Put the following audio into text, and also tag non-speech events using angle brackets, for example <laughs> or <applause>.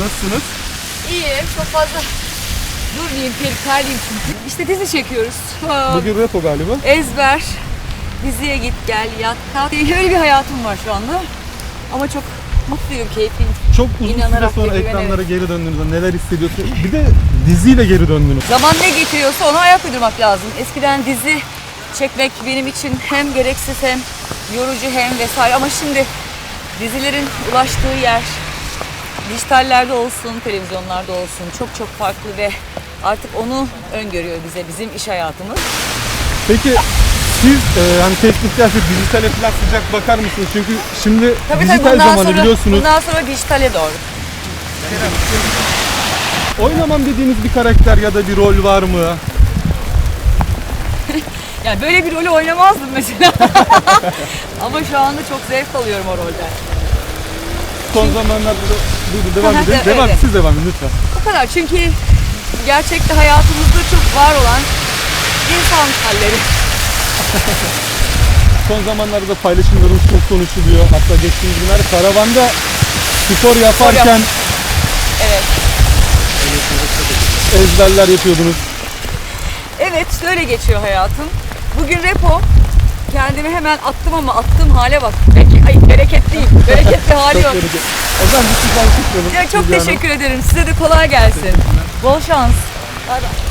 nasılsınız? İyiyim. Çok fazla durmayayım, terliyim çünkü. İşte dizi çekiyoruz. Bugün repo galiba. Ezber. Diziye git gel yat kalk. Öyle bir hayatım var şu anda. Ama çok mutluyum, keyifliyim. Çok uzun süre İnanarak sonra ve güvenerek. ekranlara geri döndüğünüzde neler hissediyorsunuz? Bir de diziyle geri döndünüz. Zaman ne getiriyorsa ona ayak uydurmak lazım. Eskiden dizi çekmek benim için hem gereksiz hem yorucu hem vesaire ama şimdi dizilerin ulaştığı yer dijitallerde olsun, televizyonlarda olsun çok çok farklı ve artık onu öngörüyor bize bizim iş hayatımız. Peki siz e, hani tekniklerse dijitale falan sıcak bakar mısınız? Çünkü şimdi Tabii tabii dijital bundan zamanı sonra, biliyorsunuz. bundan sonra dijitale doğru. Oynamam dediğiniz bir karakter ya da bir rol var mı? <laughs> Yani böyle bir rolü oynamazdım mesela. <laughs> Ama şu anda çok zevk alıyorum o rolden. Son zamanlarda da Dur, dur, devam Aha, evet, Devam, evet. siz devam edin lütfen. O kadar çünkü gerçekte hayatımızda çok var olan insan halleri. <laughs> Son zamanlarda paylaşımlarımız çok konuşuluyor. Hatta geçtiğimiz günlerde karavanda spor yaparken Evet. ezberler yapıyordunuz. Evet şöyle geçiyor hayatım. Bugün repo. Kendimi hemen attım ama attığım hale bak. Peki, ay bereket değil. <laughs> Bereketli hali yok. O zaman biz sizden kutlayalım. Ya çok teşekkür ederim. Size de kolay gelsin. Bol şans. Bay bay.